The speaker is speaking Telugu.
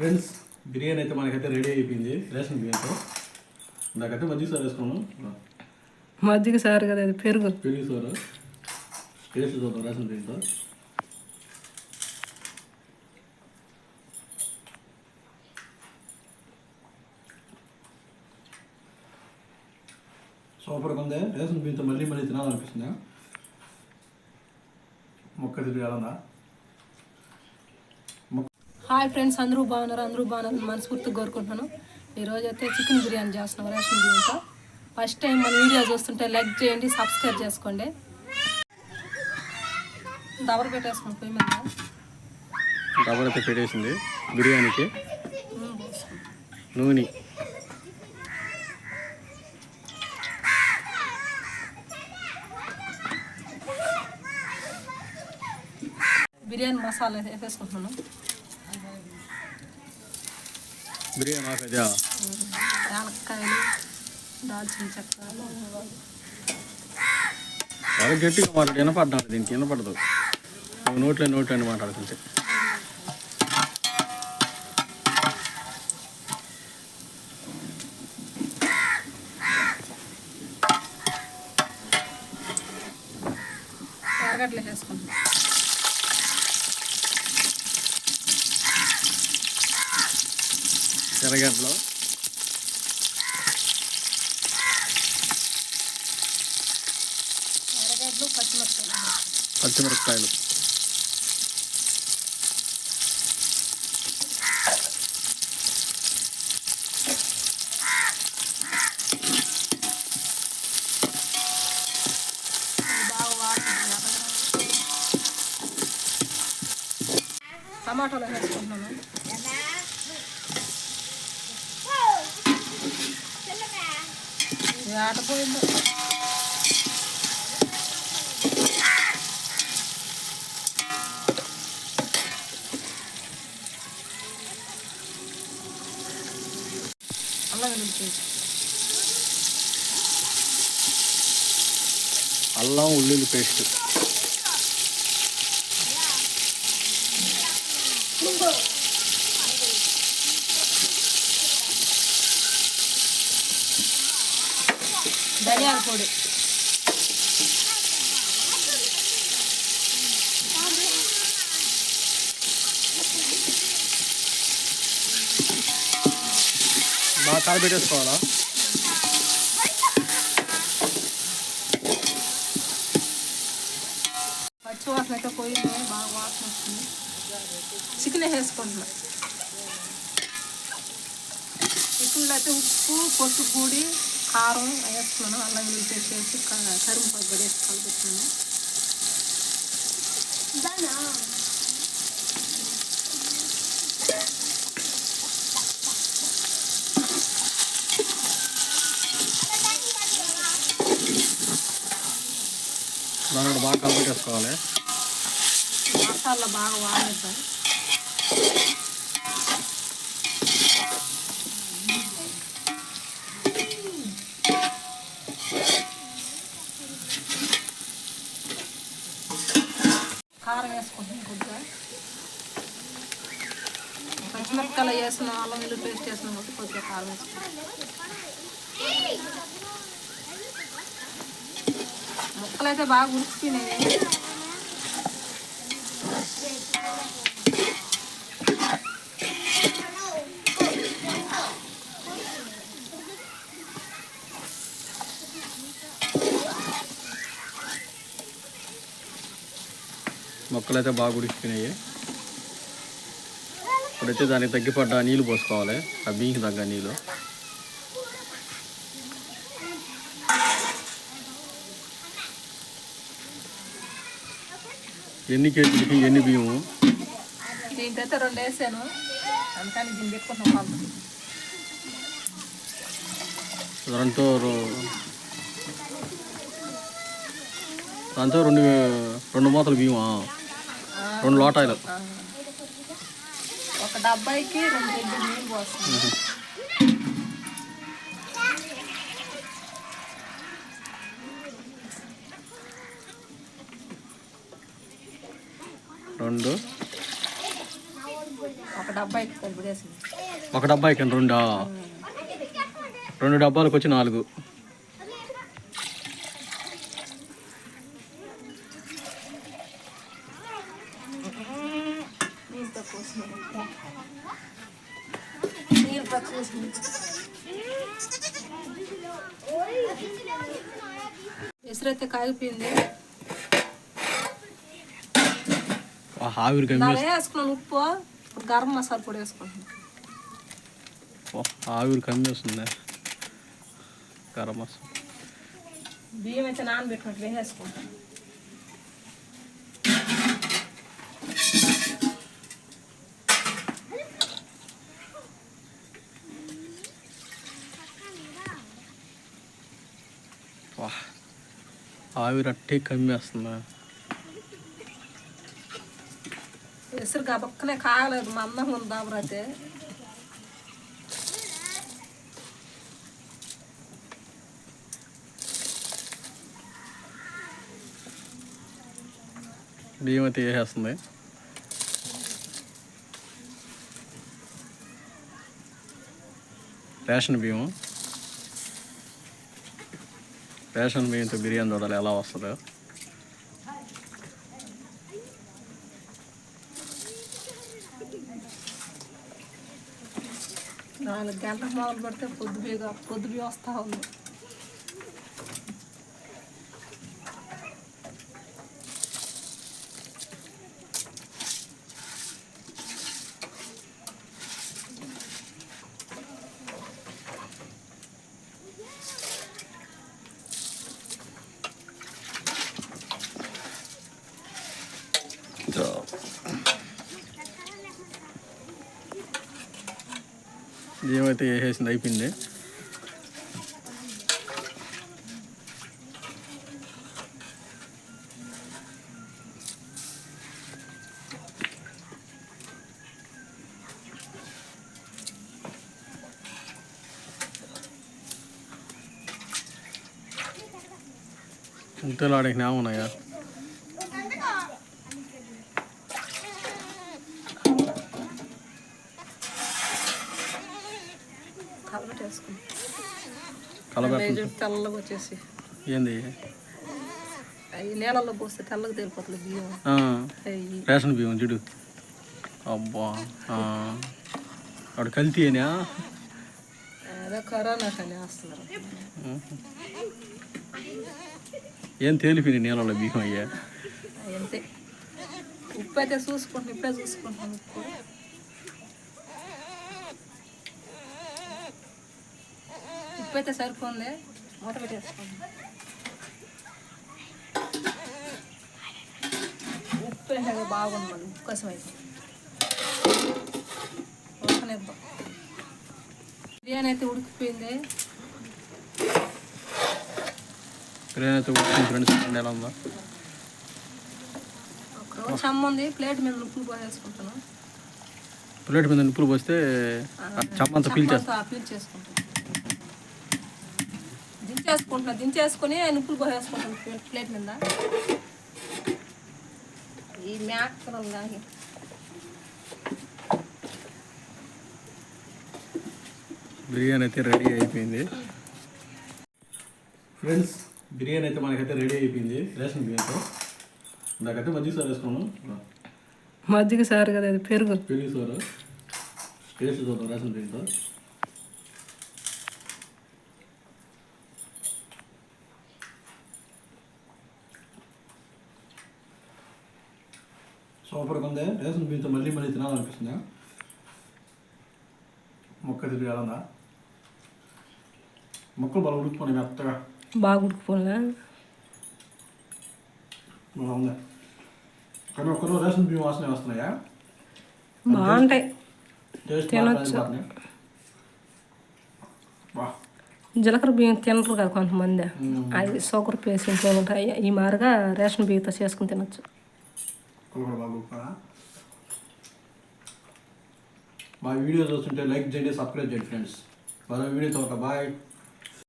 ఫ్రెండ్స్ బిర్యానీ అయితే మనకైతే రెడీ అయిపోయింది. రేషన్ బియ్యంతో. నాకైతే మజ్జిగ సార్ వేసుకున్నాను మజ్జిగ సారు కదా అది పెరుగు. పెళ్ళి సార్. టేస్ట్ చూద్దాం రేషన్ బియ్యంతో. సూపర్గా ఉంది. రేషన్ బియ్యంతో మళ్ళీ మళ్ళీ తినాలనిపిస్తుంది. మొక్క తిరిగాలన్నా హాయ్ ఫ్రెండ్స్ అందరూ బాగున్నారు? అందరూ బాగున్నారు? మనస్ఫూర్తిగా కోరుకుంటున్నాను. ఈరోజు అయితే చికెన్ బిర్యానీ చేస్తున్నాం రేషన్ బియ్యంతో ఫస్ట్ టైం మన వీడియో చూస్తుంటే లైక్ చేయండి సబ్స్క్రైబ్ చేసుకోండి. దవర పెట్టేసుకుని పొయ్యి మీద. డబ్బర్ అయితే పెట్టేసింది. బిర్యానీకి. నూనె. బిర్యానీ మసాలా వేసేసుకుంటున్నాను బిర్యానీ మాకైతే యాలక్కాయలు దాల్చిన చెక్క బాగా గట్టిగా మాట్లాడు వినపడ్డాను దీనికి వినపడదు. నోట్లో నోట్లో అని మాట్లాడుతుంటే. ఎర్రగడ్డలు పచ్చిమిరపకాయలు. టమాటాలు వేసుకుంటున్నాను ఆటపోయిందో. అల్లం వెల్లుల్లి అల్లం ఉల్లిల్లి పేస్ట్. ధనియాల పొడి బాగా కాలబెట్టేసుకోవాలా పచ్చి వాసన అయితే పోయింది బాగా వాసన వస్తుంది చికెన్ వేసుకుంటున్నా చికెన్లో అయితే ఉప్పు పసుపు పొడి కారం వేస్తున్నాను అల్లం వెల్లుల్లి పేస్ట్ వేసి కరిమిపాకు కూడా వేసి కలుపుతున్నాను దాని బాగా కలబెట్టేసుకోవాలి మసాలా బాగా వాడిద్దాం. కారం వేసుకుంటాం కొద్దిగా. పచ్చిమిరపకాయలు వేసిన అల్లం వెల్లుల్లి పేస్ట్ వేసిన కాబట్టి కొద్దిగా కారం వేసుకుంటాం ముక్కలు అయితే బాగా ఉడికిపోయినాయి. మొక్కలు అయితే బాగా ఉడికిపోయినాయి ఇప్పుడైతే దానికి తగ్గిపడ్డ నీళ్ళు పోసుకోవాలి. ఆ బియ్యకి తగ్గ నీళ్ళు ఎన్ని కేజీలకి ఎన్ని బియ్యము? దీంట్లో రెండు వేసాను. దీన్ని పెట్టుకుంటున్నాం దాంతో దాంతో రెండు రెండు మూతలు బియ్యమా? రెండు లోటాయిలు ఒక డబ్బాయికి రెండు రెండు నీళ్ళు పోస్తుంది. రెండు. ఒక డబ్బాయికి కలిపేసింది ఒక డబ్బాయికి రెండా. రెండు డబ్బాలకు వచ్చి నాలుగు. నీళ్ళు తక్కువ వస్తుంది. నీళ్ళు తక్కువ వస్తుంది. ఎసురైతే కాగిపోయింది ఆ ఆవిరి కమ్మి దాని వేసుకున్నాను ఉప్పు ఇప్పుడు గరం మసాలా పొడి వేసుకుంటున్నాను ఆవిరి కమ్మి వస్తుంది గరం మసాలా బియ్యం అయితే నానబెట్టినట్టు వేసేసుకుంటాను వా. ఆవిరి అట్టే కమ్మి వస్తుంది? ఎసురు గబక్కనే కాగలేదు మందంగా ఉంది దాబరైతే బియ్యం అయితే వేసేస్తుంది. రేషన్ బియ్యం. రేషన్ బియ్యంతో బిర్యానీ చూడాలి ఎలా వస్తుందో నాలుగు గంటలకు మొదలు పెడితే పొద్దు పొద్దు వస్తూ ఉంది. బియ్యం అయితే వేసేసింది అయిపోయింది? ఇంతలో ఆడికి ఉన్నాయా కలబెట్టి వేసుకుంటాం తెల్లగా వచ్చేసి. ఏంది? అవి నీళ్ళల్లో పోస్తే తెల్లగా తేలిపోతుంది బియ్యం. రేషన్ బియ్యం చూడు. అబ్బా. ఆవిడ కల్తీ అయినా? అదే కరోనా కానీ వేస్తున్నారు. ఏం తేలిపోయినాయి నీళ్ళలో బియ్యం అయ్యా? అంతే. ఉప్పు అయితే చూసుకుంటాను ఇప్పుడే చూసుకుంటాను ఉప్పు ఉప్పు అయితే సరిపోతుంది మూత పెట్టేసుకోండి ఉప్పు వేసాక బాగుంది మళ్ళీ ఉప్పు కోసం అయితే ఉడకనిద్దాం బిర్యానీ అయితే ఉడికిపోయింది. బిర్యానీ అయితే ఉడికింది ఫ్రెండ్స్ ఎలా ఉందా. ప్లేట్ మీద ఉప్పులు పోసేసుకుంటాను ప్లేట్ మీద నిప్పులు పోస్తే చమ్మంతా పీల్చేస్తా చమ్మంతా పీల్చేసుకుంటాను దించేసుకుంటున్నా దించేసుకొని నిప్పులు పోసేసుకుంటాను ప్లేట్- మీద. ఈ మేకలు కానీ బిర్యానీ అయితే రెడీ అయిపోయింది. ఫ్రెండ్స్ బిర్యానీ అయితే మనకైతే రెడీ అయిపోయింది రేషన్ బియ్యంతో. నాకైతే మజ్జిగ సార్ వేసుకున్నాను మజ్జిగ సారు కదా పెరుగు. పెళ్ళి సార్. టేస్ట్ చూద్దాం రేషన్ బియ్యంతో. సూపర్గా ఉంది రేషన్ బియ్యంతో మళ్ళీ మళ్ళీ తినాలనిపిస్తుంది? మొక్క తిరిగి ఎలా మొక్కలు బాగా ఉడికిపోయినాయి మెత్తగా. బాగా ఉడికిపోలే ఉంది కానీ ఒక్కరు రేషన్ బియ్యం వాసన వస్తున్నాయా? బాగుంటాయి. తినొచ్చు. జీలకర్ర బియ్యం తినరు కదా కొంతమంది. అవి షుగర్ పేషెంట్ ఉంటాయి. ఈ మారుగా రేషన్ బియ్యంతో చేసుకుని తినొచ్చు. మొక్కలు కూడా. బాగా మా వీడియో చూస్తుంటే లైక్ చేయండి సబ్స్క్రైబ్ చేయండి ఫ్రెండ్స్. మరో వీడియోతో ఒక బాయ్.